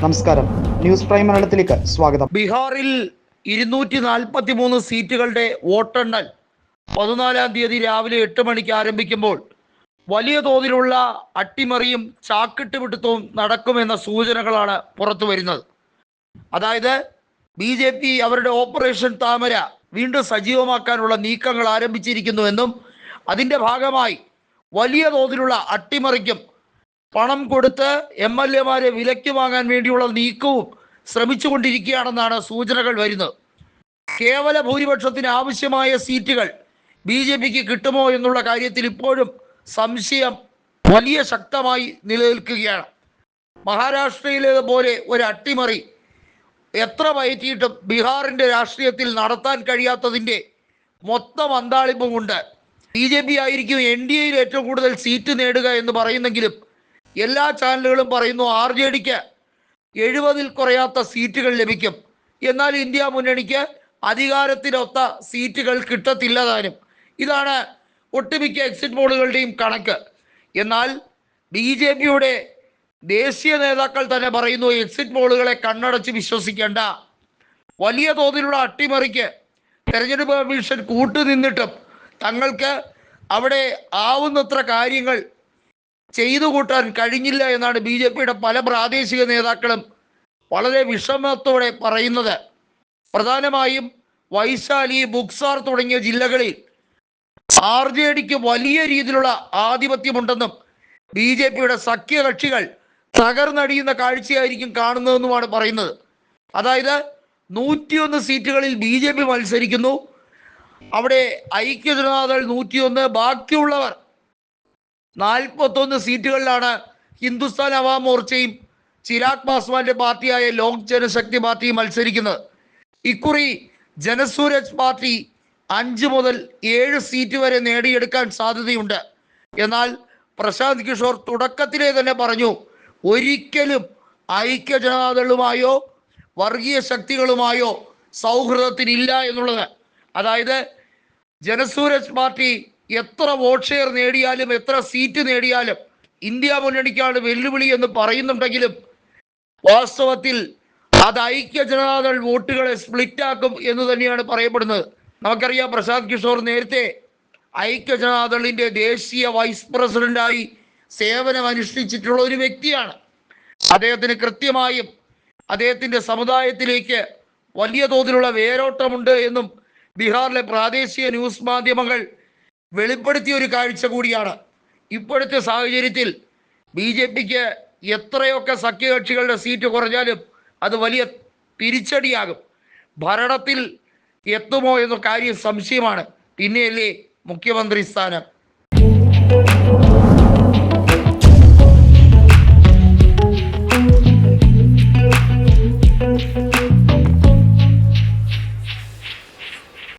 നമസ്കാരം. News prime മലയാളത്തിലേക്ക് സ്വാഗതം. ബീഹാറിൽ ഇരുന്നൂറ്റി നാൽപ്പത്തി മൂന്ന് സീറ്റുകളുടെ വോട്ടെണ്ണൽ പതിനാലാം തീയതി രാവിലെ എട്ട് മണിക്ക് ആരംഭിക്കുമ്പോൾ വലിയ തോതിലുള്ള അട്ടിമറിയും ചാക്കിട്ട് പിടുത്തവും നടക്കുമെന്ന സൂചനകളാണ് പുറത്തു വരുന്നത്. അതായത് ബി ജെ പി അവരുടെ ഓപ്പറേഷൻ താമര വീണ്ടും സജീവമാക്കാനുള്ള നീക്കങ്ങൾ ആരംഭിച്ചിരിക്കുന്നുവെന്നും അതിന്റെ ഭാഗമായി വലിയ തോതിലുള്ള അട്ടിമറിക്കും പണം കൊടുത്ത് എം എൽ എമാരെ വിലയ്ക്ക് വാങ്ങാൻ വേണ്ടിയുള്ള നീക്കവും ശ്രമിച്ചുകൊണ്ടിരിക്കുകയാണെന്നാണ് സൂചനകൾ വരുന്നത്. കേവല ഭൂരിപക്ഷത്തിന് ആവശ്യമായ സീറ്റുകൾ ബി ജെ പിക്ക് കിട്ടുമോ എന്നുള്ള കാര്യത്തിൽ ഇപ്പോഴും സംശയം വലിയ ശക്തമായി നിലനിൽക്കുകയാണ്. മഹാരാഷ്ട്രയിലേതുപോലെ ഒരു അട്ടിമറി എത്ര വയറ്റിയിട്ടും ബീഹാറിന്റെ രാഷ്ട്രീയത്തിൽ നടത്താൻ കഴിയാത്തതിന്റെ മൊത്തം അന്താളിപ്പും ഉണ്ട് ബി ജെ പി ആയിരിക്കും എൻ ഡി എയിൽ ഏറ്റവും കൂടുതൽ സീറ്റ് നേടുക എന്ന് പറയുന്നെങ്കിലും എല്ലാ ചാനലുകളും പറയുന്നു ആർ ജെ ഡിക്ക് എഴുപതിൽ കുറയാത്ത സീറ്റുകൾ ലഭിക്കും. എന്നാൽ ഇന്ത്യ മുന്നണിക്ക് അധികാരത്തിനൊത്ത സീറ്റുകൾ കിട്ടത്തില്ല താനും. ഇതാണ് ഒട്ടുമിക്ക എക്സിറ്റ് പോളുകളുടെയും കണക്ക്. എന്നാൽ ബി ജെ പിയുടെ ദേശീയ നേതാക്കൾ തന്നെ പറയുന്നു എക്സിറ്റ് പോളുകളെ കണ്ണടച്ച് വിശ്വസിക്കേണ്ട. വലിയ തോതിലുള്ള അട്ടിമറിക്ക് തെരഞ്ഞെടുപ്പ് കമ്മീഷൻ കൂട്ടുനിന്നിട്ടും തങ്ങൾക്ക് അവിടെ ആവുന്നത്ര കാര്യങ്ങൾ ചെയ്തു കൂട്ടാൻ കഴിഞ്ഞില്ല എന്നാണ് ബി ജെ പിയുടെ പല പ്രാദേശിക നേതാക്കളും വളരെ വിഷമത്തോടെ പറയുന്നത്. പ്രധാനമായും വൈശാലി ബുക്സാർ തുടങ്ങിയ ജില്ലകളിൽ ആർ ജെ ഡിക്ക് വലിയ രീതിയിലുള്ള ആധിപത്യമുണ്ടെന്നും ബി ജെ പിയുടെ സഖ്യകക്ഷികൾ തകർന്നടിയുന്ന കാഴ്ചയായിരിക്കും കാണുന്നതെന്നുമാണ് പറയുന്നത്. അതായത് നൂറ്റിയൊന്ന് സീറ്റുകളിൽ ബി ജെ പി മത്സരിക്കുന്നു. അവിടെ ഐക്യജനതാദൾ നൂറ്റിയൊന്ന് ബാക്കിയുള്ളവർ നാൽപ്പത്തൊന്ന് സീറ്റുകളിലാണ് ഹിന്ദുസ്ഥാൻ അവാം മോർച്ചയും ചിരാഗ് പാസ്വാന്റെ പാർട്ടിയായ ലോക് ജനശക്തി പാർട്ടിയും മത്സരിക്കുന്നത്. ഇക്കുറി ജനസൂരജ് പാർട്ടി അഞ്ച് മുതൽ ഏഴ് സീറ്റ് വരെ നേടിയെടുക്കാൻ സാധ്യതയുണ്ട്. എന്നാൽ പ്രശാന്ത് കിഷോർ തുടക്കത്തിലേ തന്നെ പറഞ്ഞു ഒരിക്കലും ഐക്യ ജനതാദളുമായോ വർഗീയ ശക്തികളുമായോ സൗഹൃദത്തിനില്ല എന്നുള്ളത്. അതായത് ജനസൂരജ് പാർട്ടി എത്ര വോട്ട് ഷെയർ നേടിയാലും എത്ര സീറ്റ് നേടിയാലും ഇന്ത്യ മുന്നണിക്കാണ് വെല്ലുവിളി എന്ന് പറയുന്നുണ്ടെങ്കിലും വാസ്തവത്തിൽ അത് ഐക്യ ജനതാദൾ വോട്ടുകളെ സ്പ്ലിറ്റ് ആക്കും എന്ന് തന്നെയാണ് പറയപ്പെടുന്നത്. നമുക്കറിയാം പ്രശാന്ത് കിഷോർ നേരത്തെ ഐക്യ ജനതാദളിന്റെ ദേശീയ വൈസ് പ്രസിഡന്റായി സേവനം അനുഷ്ഠിച്ചിട്ടുള്ള ഒരു വ്യക്തിയാണ്. അദ്ദേഹത്തിന് കൃത്യമായും അദ്ദേഹത്തിന്റെ സമുദായത്തിലേക്ക് വലിയ തോതിലുള്ള വേരോട്ടമുണ്ട് എന്നും ബീഹാറിലെ പ്രാദേശിക ന്യൂസ് മാധ്യമങ്ങൾ വെളിപ്പെടുത്തിയ ഒരു കാഴ്ച കൂടിയാണ്. ഇപ്പോഴത്തെ സാഹചര്യത്തിൽ ബി ജെ പിക്ക് എത്രയൊക്കെ സഖ്യകക്ഷികളുടെ സീറ്റ് കുറഞ്ഞാലും അത് വലിയ തിരിച്ചടിയാകും. ഭരണത്തിൽ എത്തുമോ എന്ന കാര്യം സംശയമാണ്. പിന്നെയല്ലേ മുഖ്യമന്ത്രി സ്ഥാനം.